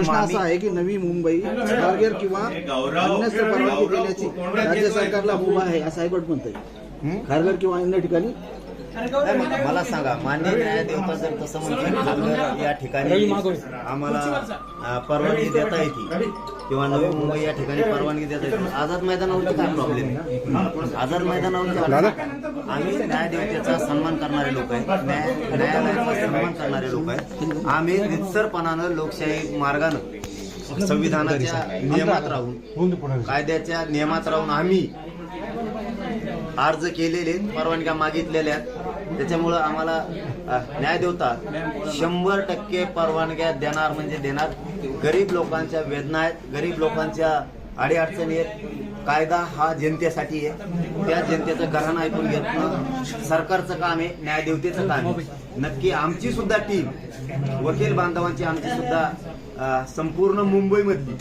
प्रश्न असा आहे की नवी मुंबई स्वारगेर किंवा अन्यत्र परवानगी देण्याची राज्य सरकारला मुभा आहे असं हायकोर्ट म्हणतंय. खारघर किंवा अन्य ठिकाणी नाही, मला सांगा मान्य न्यायदेवता जर तसं म्हणतील खारघर या ठिकाणी आम्हाला अ, परवानगी देता येते किंवा नवी मुंबई या ठिकाणी परवानगी देता येते आझाद मैदानावरती काय प्रॉब्लेम आहे? आझाद मैदानावरती आम्ही न्यायदेवतेचा सन्मान करणारे लोक आहेत. न्याय न्यायालयाचा सन्मान करणारे लोक आहेत. आम्ही निस्सरपणानं लोकशाही मार्गानं संविधानाच्या नियमात राहून कायद्याच्या नियमात राहून आम्ही अर्ज केलेले परवानग्या मागितलेल्या त्याच्यामुळं आम्हाला न्याय देवता शंभर टक्के परवानग्या देणार म्हणजे देणार. गरीब लोकांच्या वेदना आहेत गरीब लोकांच्या अडीअडचणी आहेत. कायदा हा जनतेसाठी आहे. त्या जनतेचं गहन ऐकून घेतलं सरकारचं काम आहे न्यायदेवतेचं काम आहे. नक्की आमची सुद्धा टीम वकील बांधवांची आमची सुद्धा संपूर्ण मुंबईमधली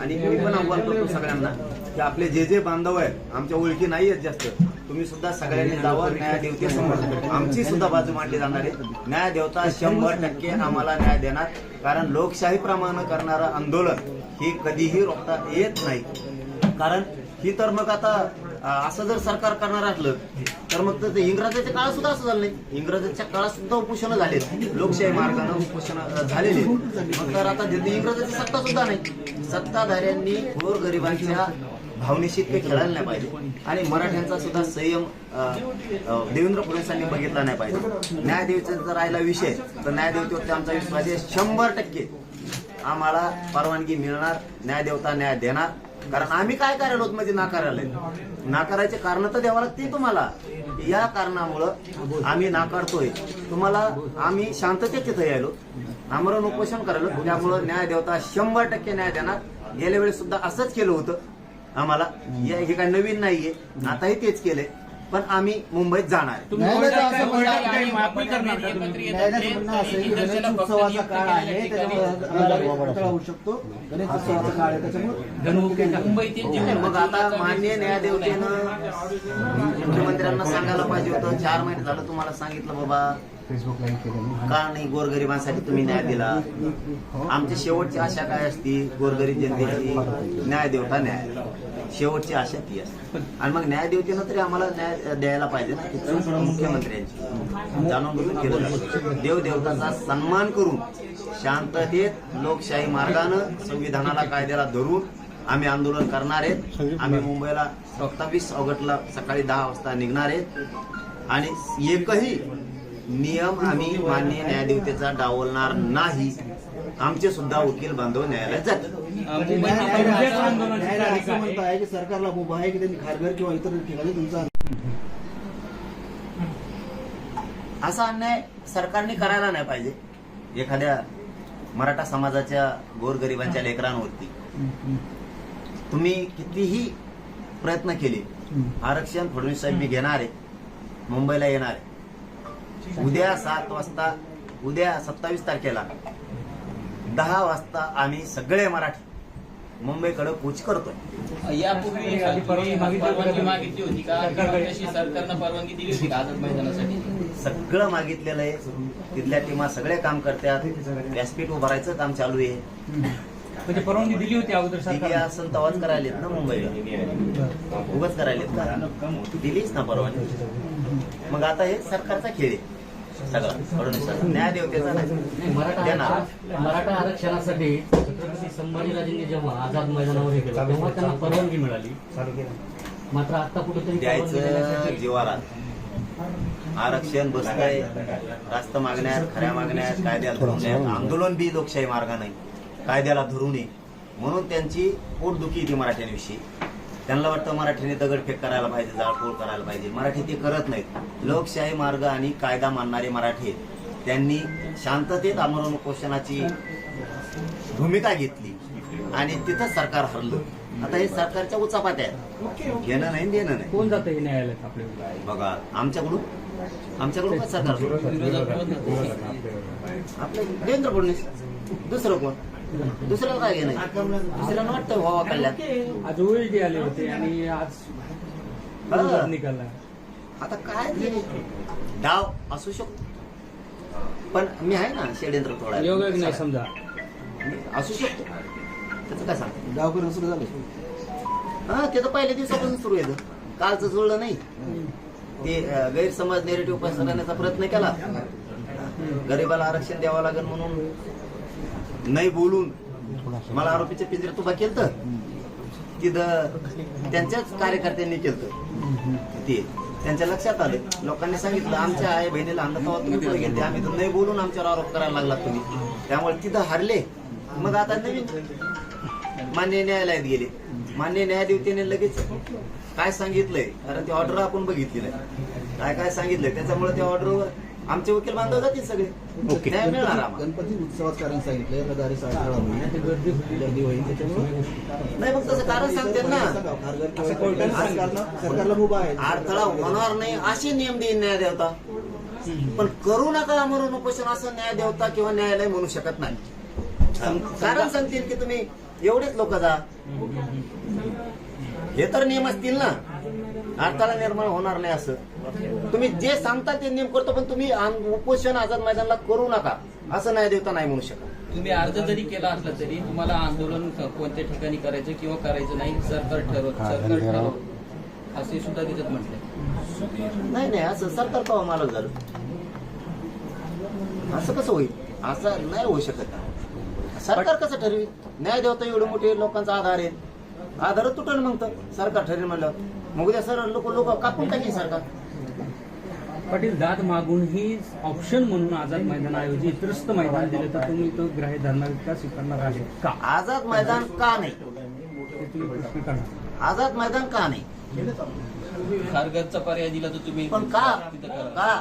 आणि मी पण आव्हान करतो सगळ्यांना की आपले जे जे बांधव आहेत आमच्या ओळखी नाही आहेत जास्त तुम्ही सुद्धा सगळ्यांनी जावं न्याय समोर आमची सुद्धा बाजू मांडली जाणार आहे. न्यायदेवता शंभर टक्के आम्हाला न्याय देणार. कारण लोकशाही प्रमाणे करणारं आंदोलन ही कधीही रोखता येत नाही. कारण ही तर मग आता असं जर सरकार करणार असलं तर मग ते इंग्रजाच्या काळात सुद्धा असं झालं नाही. इंग्रजांच्या काळात सुद्धा उपोषण झाले लोकशाही मार्गाने उपोषण अं, झालेले मग तर आता तिथे इंग्रजाची सत्ता सुद्धा नाही सत्ताधाऱ्यांनी गोरगरिबांच्या भावनेशी ते खेळायला नाही पाहिजे. आणि मराठ्यांचा सुद्धा संयम देवेंद्र फडणवीसांनी बघितला नाही पाहिजे. न्यायदेवीचा जर राहिला विषय तर न्यायदेवतेवरती आमचा विश्वास आहे शंभर टक्के आम्हाला परवानगी मिळणार न्यायदेवता न्याय देणार. कारण आम्ही काय करायला होत म्हणजे नाकारायला नाकारायचे कारण तर द्यावं लागते तुम्हाला. या कारणामुळं आम्ही नाकारतोय. तुम्हाला आम्ही शांततेत तिथं यायलो आमरण उपोषण करायलो त्यामुळं न्याय देवता शंभर टक्के न्याय देणार. गेल्या वेळेस सुद्धा असंच केलं होतं. आम्हाला. या- हे काय नवीन नाहीये. आताही तेच केलंय. पण आम्ही मुंबईत जाणार आहे. न्यायालयाचं असं म्हणणं आहे- आणि माफी करणार का तुम्ही? न्यायालयाचं म्हणणं असं आहे की गणेश उत्सवाचा काळ आहे त्याच्यामुळे अडथळा होऊ शकतो गणेश उत्सवाचा काळ आहे त्याच्यामुळे मुंबईतील नाही, मग आता मान्य न्यायदेवतेनं मुख्यमंत्र्यांना सांगायला पाहिजे होतं. चार महिने झालं तुम्हाला सांगितलं बाबा. का नाही गोरगरिबांसाठी तुम्ही न्याय दिला? आमची शेवटची आशा काय असती? गोरगरीब जनतेची न्याय देवता न्याय? शेवटची आशा ती असते. आणि मग न्याय न्यायदेवतेनं तरी आम्हाला न्याय द्यायला पाहिजे ना मुख्यमंत्र्यांची. जाणून बुजून केलं पाहिजे. देवदेवताचा सन्मान करून शांततेत लोकशाही मार्गानं संविधानाला कायद्याला धरून आम्ही आंदोलन करणार आहेत. आम्ही मुंबईला सत्तावीस ऑगस्टला सकाळी दहा वाजता निघणार आहेत. आणि एकही नियम आम्ही मान्य न्यायदेवतेचा डावलणार नाही. आमचे सुद्धा वकील बांधव न्यायालयात की सरकारला मुभा आहे की त्यांनी खारघर किंवा इतर ठिकाणी तुमचा असा अन्याय सरकारने करायला नाही पाहिजे. एखाद्या मराठा समाजाच्या गोरगरिबांच्या लेकरांवरती. तुम्ही कितीही प्रयत्न केले आरक्षण फडणवीस साहेब मी घेणार आहे. मुंबईला येणार आहे. उद्या सात वाजता उद्या सत्तावीस तारखेला दहा वाजता आम्ही सगळे मराठी मुंबईकडे कूच करतोय. यापूर्वी परवानगी मागितली होती का? सरकारनं परवानगी दिली होती का आझाद मैदानासाठी? सगळं मागितलेलं आहे. तिथल्या टीमा सगळे काम करतात. व्यासपीठ उभारायचं काम चालू आहे. म्हणजे परवानगी दिली होती अगोदर दिली असं तवाच करायलेत ना मुंबईला. उगाच करायलेत का दिलीच ना परवानगी. मग आता हे सरकारचा खेळ आहे. सगळं फडणवीस न्याय देवतेचा नाही. मराठा आरक्षणासाठी छत्रपती संभाजीराजेंनी जेव्हा आझाद मैदानावर हे केलं तेव्हा त्यांना परवानगी मिळाली. मात्र आता कुठेतरी द्यायचं जीवारात आरक्षण बसतंय. रास्त मागण्या आहेत, खऱ्या मागण्या आहेत, कायद्याला धरून. आंदोलन बी लोकशाही मार्गाने कायद्याला धरून म्हणून त्यांची पोटदुखी येते मराठ्यांविषयी. त्यांना वाटतं मराठीने दगडफेक करायला पाहिजे जाळपोळ करायला पाहिजे. मराठी ते करत नाहीत. लोकशाही मार्ग आणि कायदा मानणारे मराठी. त्यांनी शांततेत आमरण उपोषणाची भूमिका घेतली आणि तिथं सरकार हरलं. आता हे सरकारच्या उचापात्या आहेत. घेणं नाही देणं नाही. कोण जातं हे न्यायालयात आपल्या बघा आमच्याकडून? आमच्याकडून सरकार आपलं देवेंद्र फडणवीस. दुसरं कोण? दुसऱ्याला काय घेणं दुसऱ्याला वाटतं व्हावा कल्याण. आज ओळखी आले होते आणि आज. विरोधात निकाला आता काय ते? डाव असू शकतो पण मी आहे ना षडयंत्र थोडा योग्य नाही समजा. असू शकतो. त्याचं काय सांगतो? गावकरी सुरू झाले. हा ते तर पहिल्या दिवसापासून सुरू येतं कालचं जुळलं नाही. ते अं, गैरसमज नेरेटिव्ह पसरवण्याचा प्रयत्न केला. गरीबाला आरक्षण द्यावं लागेल म्हणून. नाही बोलून मला आरोपीच्या पिंजऱ्यात उभा केलं तर तिथं त्यांच्याच कार्यकर्त्यांनी केलं ते. त्यांच्या लक्षात आलं. लोकांनी सांगितलं आमच्या आई बहिणीला आणलं तेव्हा तुम्ही गेले आम्ही तर नाही बोलून आमच्यावर आरोप करायला लागला तुम्ही. त्यामुळे तिथं हारले. मग आता नवीन मान्य न्यायालयात गेले. मान्य न्यायाधिवतीने लगेच काय सांगितलंय? कारण ती ऑर्डर आपण बघितली नाही काय काय सांगितलंय? त्याच्यामुळे त्या ऑर्डरवर आमचे वकील बांधव जातील सगळे. न्याय मिळणार आम्हाला. गणपती उत्सवात कारण सांगितलं गर्दी गर्दी होईल त्याच्यामुळे नाही मग तसं कारण सांगते ना. सरकारला मुभा आहे. अडथळा होणार नाही असे नियम देईन न्याय देवता पण करू नका मरून उपोषण असं न्याय देवता किंवा न्यायालय म्हणू शकत नाही. कारण सांगतील की तुम्ही एवढेच लोक जा. हे तर नियम असतील ना. अडथळा निर्माण होणार नाही असं. तुम्ही जे सांगता ते नियम करतो पण तुम्ही उपोषण आझाद मैदानला करू नका. असं न्याय देवता नाही म्हणू शकत. तुम्ही अर्ज जरी केला असला तरी तुम्हाला आंदोलन क- कोणत्या ठिकाणी करायचं किंवा करायचं नाही सरकार ठरवत सरकार ठरवत असे सुद्धा त्याच्यात म्हटलंय नाही नाही असं सरकार कवा मालक झालं असं कसं होईल? असं नाही होऊ शकत. सरकार कसं ठरवी? न्याय देवता एवढे मोठे लोकांचा आधार आहे. आधार तुटेल मग तर सरकार ठरेल म्हणलं मग उद्या सर लोक लोक कापून टाकेल सरकार पाटील दाद मागूनही ऑप्शन म्हणून आझाद मैदानाऐवजी इतरस्त मैदान दिलं तर तुम्ही तो ग्राह्य धरणार का स्वीकारणार आहे का? आझाद मैदान का नाही? ते तुम्ही प्रश्न करणार आझाद मैदान का नाही? खारघरचा पर्याय दिला तर तुम्ही पण का? तिथं करा. का?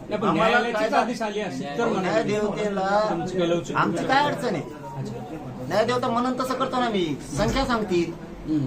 नाही, पण आम्हाला न्यायालयाचीच कायदा- आदेश आली असेल तर म्हणा न्याय तुम्ही. देवतेला तुमची काही लवचिक आमची काय अडचण आहे? न्याय देवता म्हणून तसं करतो ना मी. संख्या सांगतील. हम्म.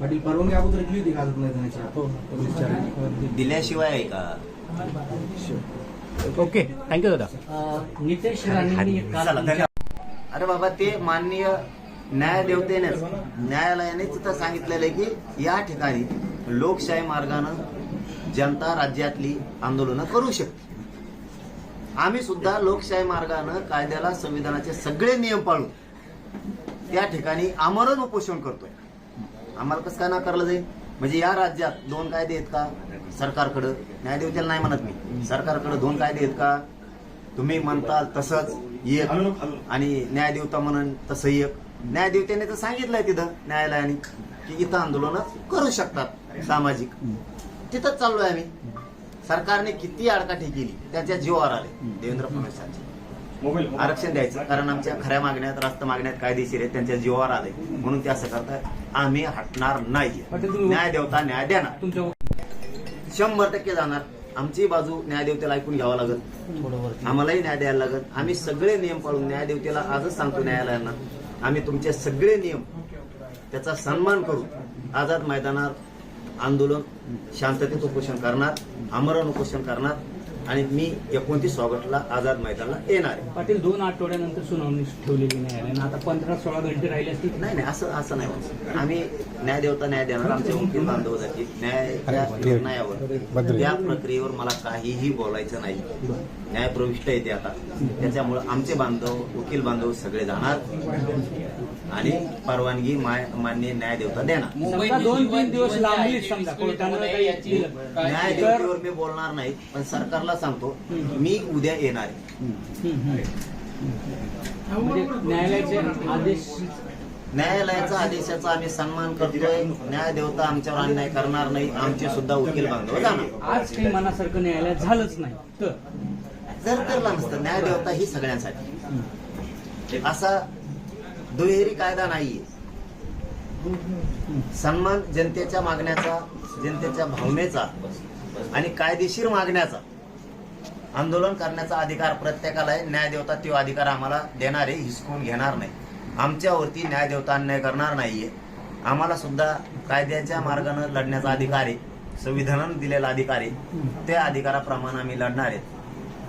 पाटील परवानगी अगोदर दिली होती का आझाद मैदानाची हो दिल्याशिवाय आहे का? ओके थँक्यू दादा. नितेश अरे बाबा ते माननीय न्यायदेवतेनेच न्यायालयाने तिथं सांगितलेलं आहे की या ठिकाणी लोकशाही मार्गानं जनता राज्यातली आंदोलनं करू शकते. आम्ही सुद्धा लोकशाही मार्गानं कायद्याला संविधानाचे सगळे नियम पाळून त्या ठिकाणी आमरण उपोषण करतोय. आम्हाला कसं काय नाकारलं जाईल? म्हणजे या राज्यात दोन कायदे आहेत का सरकारकडं? न्यायदेवतेला नाही म्हणत मी. सरकारकडं दोन कायदे आहेत का? तुम्ही म्हणताल तसंच एक आणि न्यायदेवता म्हणून तसं एक. न्यायदेवतेने तर सांगितलंय तिथं न्यायालयाने की इथं आंदोलन करू शकतात सामाजिक. तिथंच चाललोय आम्ही. सरकारने किती आडकाठी केली त्याच्या जीवावर आले. देवेंद्र फडणवीसांचे. आरक्षण द्यायचं. कारण आमच्या खऱ्या मागण्यात रास्त मागण्यात कायदेशीर आहेत. त्यांच्या जीवावर आले म्हणून ते असं करतात आम्ही हटणार नाही. न्याय देवता न्याय देणार. शंभर टक्के जाणार. आमची बाजू न्यायदेवतेला ऐकून घ्यावं लागत आम्हालाही न्याय द्यायला लागत आम्ही सगळे नियम पाळून न्यायदेवतेला आजच सांगतो न्यायालयांना. आम्ही तुमचे सगळे नियम त्याचा सन्मान करू आझाद मैदानात आंदोलन शांततेत उपोषण करणार आमरण उपोषण करणार आणि मी एकोणतीस ऑगस्टला आझाद मैदानाला येणार आहे. पाटील दोन आठवड्यानंतर सुनावणी ठेवलेली न्यायालयानं आता पंधरा सोळा घंटे राहिले असतील. नाही नाही असं असं नाही होत. आम्ही न्याय देवता न्याय देणार. आमचे वकील बांधव जातील न्यायाच्या निर्णयावर. त्या प्रक्रियेवर मला काहीही बोलायचं नाही. न्याय प्रविष्ट येते आता. त्याच्यामुळे आमचे बांधव वकील बांधव सगळे जाणार. आणि परवानगी माय- मान्य न्याय देवता देणार समजा दोन- तीन दिवस लांबली समजा, कोर्टानं काही दिलं. न्याय देवतेवर मी बोलणार नाही पण सरकारला सांगतो मी उद्या येणार आहे. म्हणजे न्यायालयाचे आदेश न्यायालयाचा आदेशाचा आम्ही सन्मान करतोय न्याय देवता आमच्यावर अन्याय करणार नाही आमचे सुद्धा वकील बांधव जाणार. आज काही मनासारखं न्यायालयात झालंच नाही. तर? जर करला नसतं न्याय देवता ही सगळ्यांसाठी. असा दुहेरी कायदा नाहीये. सन्मान जनतेच्या मागण्याचा जनतेच्या भावनेचा आणि कायदेशीर मागण्याचा आंदोलन करण्याचा अधिकार प्रत्येकाला आहे. न्याय देवता तो अधिकार आम्हाला देणार आहे हिसकून घेणार नाही. आमच्यावरती न्याय देवता अन्याय करणार नाहीये. आम्हाला सुद्धा कायद्याच्या मार्गाने लढण्याचा अधिकार आहे संविधानानं दिलेला अधिकार आहे. त्या अधिकाराप्रमाणे आम्ही लढणार आहेत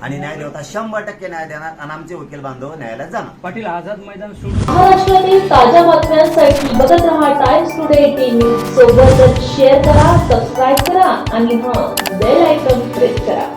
आणि न्याय देवता शंभर टक्के न्याय देणार आणि आमचे वकील बांधव न्यायालयात जाणार. पाटील आझाद मैदान महाराष्ट्रातील ताज्या बातम्यांसाठी बघत रहा टाइम्स टुडे टीव्ही सोबतच शेअर करा सबस्क्राईब करा आणि हां बेल आयकॉन प्रेस करा.